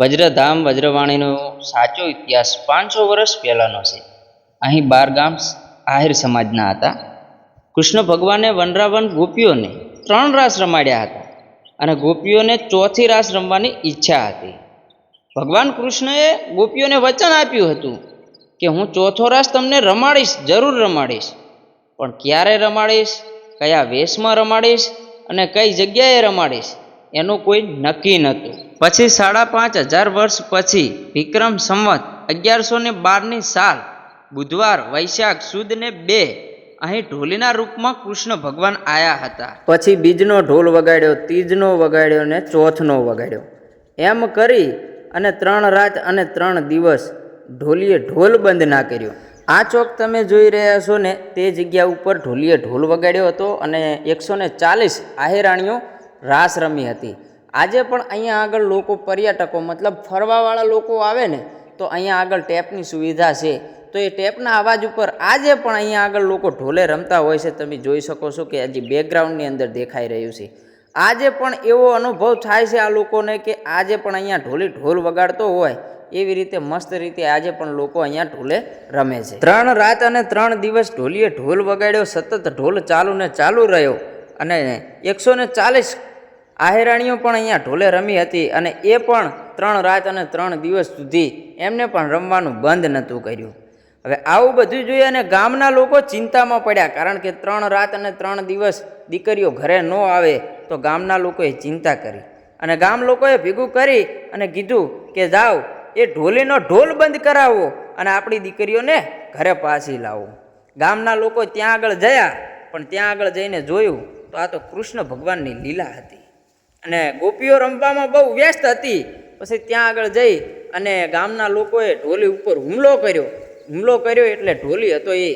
વજ્રધામ વજ્રવાણીનો સાચો ઇતિહાસ પાંચસો વર્ષ પહેલાંનો છે. અહીં બાર ગામ આહિર સમાજના હતા. કૃષ્ણ ભગવાને વનરાવન ગોપીઓને ત્રણ રાસ રમાડ્યા હતા અને ગોપીઓને ચોથી રાસ રમવાની ઈચ્છા હતી. ભગવાન કૃષ્ણએ ગોપીઓને વચન આપ્યું હતું કે હું ચોથો રાસ તમને રમાડીશ, જરૂર રમાડીશ. પણ ક્યારે રમાડીશ, કયા વેશમાં રમાડીશ અને કઈ જગ્યાએ રમાડીશ? એનું કોઈ નક્કી નહોતું. પછી સાડા પાંચ હજાર વર્ષ પછી વિક્રમ સંવત અગિયારસો ને બારની સાલ, બુધવાર વૈશાખ સુદ ને બે અહીં ઢોલીના રૂપમાં કૃષ્ણ ભગવાન આયા હતા. પછી બીજનો ઢોલ વગાડ્યો, ત્રીજનો વગાડ્યો ને ચોથનો વગાડ્યો. એમ કરી અને ત્રણ રાત અને ત્રણ દિવસ ઢોલીએ ઢોલ બંધ ના કર્યો. આ ચોક તમે જોઈ રહ્યા છો ને, તે જગ્યા ઉપર ઢોલીએ ઢોલ વગાડ્યો હતો અને એકસો ને ચાલીસ આહેરાણીઓ રાસ રમી હતી. આજે પણ અહીંયા આગળ લોકો પર્યટકો, મતલબ ફરવાવાળા લોકો આવે ને, તો અહીંયા આગળ ટેપની સુવિધા છે. તો એ ટેપના અવાજ ઉપર આજે પણ અહીંયા આગળ લોકો ઢોલે રમતા હોય છે. તમે જોઈ શકો છો કે હજી બેકગ્રાઉન્ડની અંદર દેખાઈ રહ્યું છે. આજે પણ એવો અનુભવ થાય છે આ લોકોને કે આજે પણ અહીંયા ઢોલી ઢોલ વગાડતો હોય, એવી રીતે મસ્ત રીતે આજે પણ લોકો અહીંયા ઢોલે રમે છે. ત્રણ રાત અને ત્રણ દિવસ ઢોલીએ ઢોલ વગાડ્યો. સતત ઢોલ ચાલુ ને ચાલુ રહ્યો. અને એકસો ને ચાલીસ આહેરાણીઓ પણ અહીંયા ઢોલે રમી હતી અને એ પણ ત્રણ રાત અને ત્રણ દિવસ સુધી એમને પણ રમવાનું બંધ નહોતું કર્યું. હવે આવું બધું જોઈએ અને ગામના લોકો ચિંતામાં પડ્યા કારણ કે ત્રણ રાત અને ત્રણ દિવસ દીકરીઓ ઘરે ન આવે તો ગામના લોકોએ ચિંતા કરી. અને ગામ લોકોએ ભેગું કરી અને કીધું કે જાઓ, એ ઢોલીનો ઢોલ બંધ કરાવો અને આપણી દીકરીઓને ઘરે પાછી લાવો. ગામના લોકો ત્યાં આગળ જયા, પણ ત્યાં આગળ જઈને જોયું તો આ તો કૃષ્ણ ભગવાનની લીલા હતી. અને ગોપીઓ રમવામાં બહુ વ્યસ્ત હતી. પછી ત્યાં આગળ જઈ અને ગામના લોકોએ ઢોલી ઉપર હુમલો કર્યો. હુમલો કર્યો એટલે ઢોલી હતો એ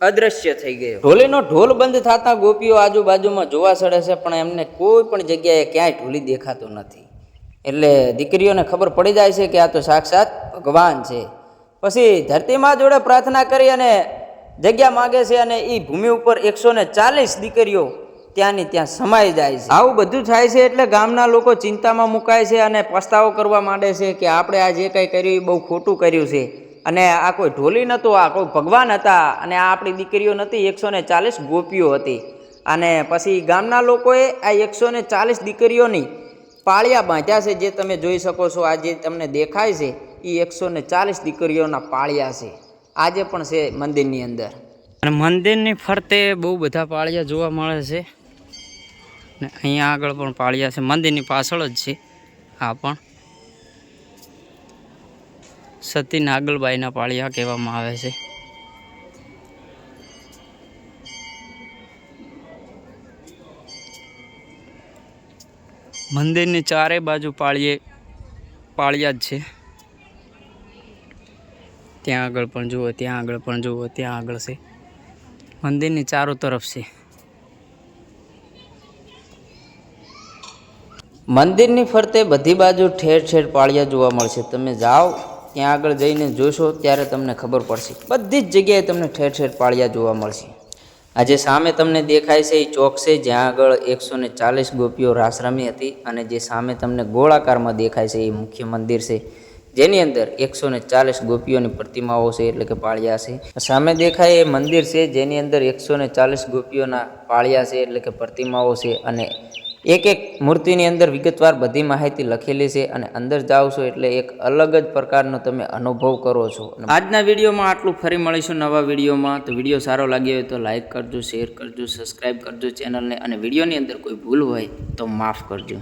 અદ્રશ્ય થઈ ગયો. ઢોલીનો ઢોલ બંધ થતા ગોપીઓ આજુબાજુમાં જોવા સડે છે, પણ એમને કોઈ પણ જગ્યાએ ક્યાંય ઢોલી દેખાતો નથી. એટલે દીકરીઓને ખબર પડી જાય છે કે આ તો સાક્ષાત ભગવાન છે. પછી ધરતીમાં જોડે પ્રાર્થના કરી અને જગ્યા માગે છે અને એ ભૂમિ ઉપર એકસો ને ચાલીસ દીકરીઓ ત્યાંની ત્યાં સમાઈ જાય છે. આવું બધું થાય છે એટલે ગામના લોકો ચિંતામાં મુકાય છે અને પસ્તાવો કરવા માંડે છે કે આપણે આ જે કંઈ કર્યું એ બહુ ખોટું કર્યું છે. અને આ કોઈ ઢોલી નહોતું આ કોઈ ભગવાન હતા અને આ આપણી દીકરીઓ નથી એકસો ને ચાલીસ ગોપીઓ હતી. અને પછી ગામના લોકોએ આ એકસો ને ચાલીસ દીકરીઓની પાળિયા બાંધ્યા છે જે તમે જોઈ શકો છો આ જે તમને દેખાય છે એ એકસો ને ચાલીસ દીકરીઓના પાળિયા છે. આજે પણ છે મંદિરની અંદર. અને મંદિરની ફરતે બહુ બધા પાળિયા જોવા મળે છે. ને અહીંયા આગળ પણ પાળિયા છે. મંદિરની પાછળ જ છે આ પણ. સતી નાગલબાઈના પાળિયા કહેવામાં આવે છે. મંદિરની ચારે બાજુ પાળીએ, પાળિયા જ છે. ત્યાં આગળ પણ જુઓ, ત્યાં આગળ પણ જુઓ, ત્યાં આગળ છે. મંદિરની ચારો તરફ છે. મંદિરની ફરતે બધી બાજુ ઠેર ઠેર પાળિયા જોવા મળશે. તમે જાઓ, ત્યાં આગળ જઈને જોશો, ત્યારે તમને ખબર પડશે. બધી જ જગ્યાએ તમને ઠેર ઠેર પાળિયા જોવા મળશે. આજે સામે તમને દેખાય છે એ ચોક છે, જ્યાં આગળ એકસો ને ચાલીસ ગોપીઓ રાસ રમી હતી અને જે સામે તમને ગોળાકારમાં દેખાય છે એ મુખ્ય મંદિર છે. જેની અંદર એકસો ને ચાલીસ ગોપીઓની પ્રતિમાઓ છે, એટલે કે પાળિયા છે. સામે દેખાય એ મંદિર છે, જેની અંદર એકસો ને ચાલીસ ગોપીઓના પાળિયા છે, એટલે કે પ્રતિમાઓ છે અને એક એક મૂર્તિની અંદર વિગતવાર બધી માહિતી લખેલી છે અને અંદર જાઓ છો એટલે એક અલગ જ પ્રકારનો તમે અનુભવ કરો છો. આજના વિડીયોમાં આટલું ફરી મળીશું નવા વિડીયોમાં. તો વીડિયો સારો લાગ્યો હોય તો લાઇક કરજો, શેર કરજો સબસ્ક્રાઈબ કરજો ચેનલને. અને વિડીયોની અંદર કોઈ ભૂલ હોય તો માફ કરજો.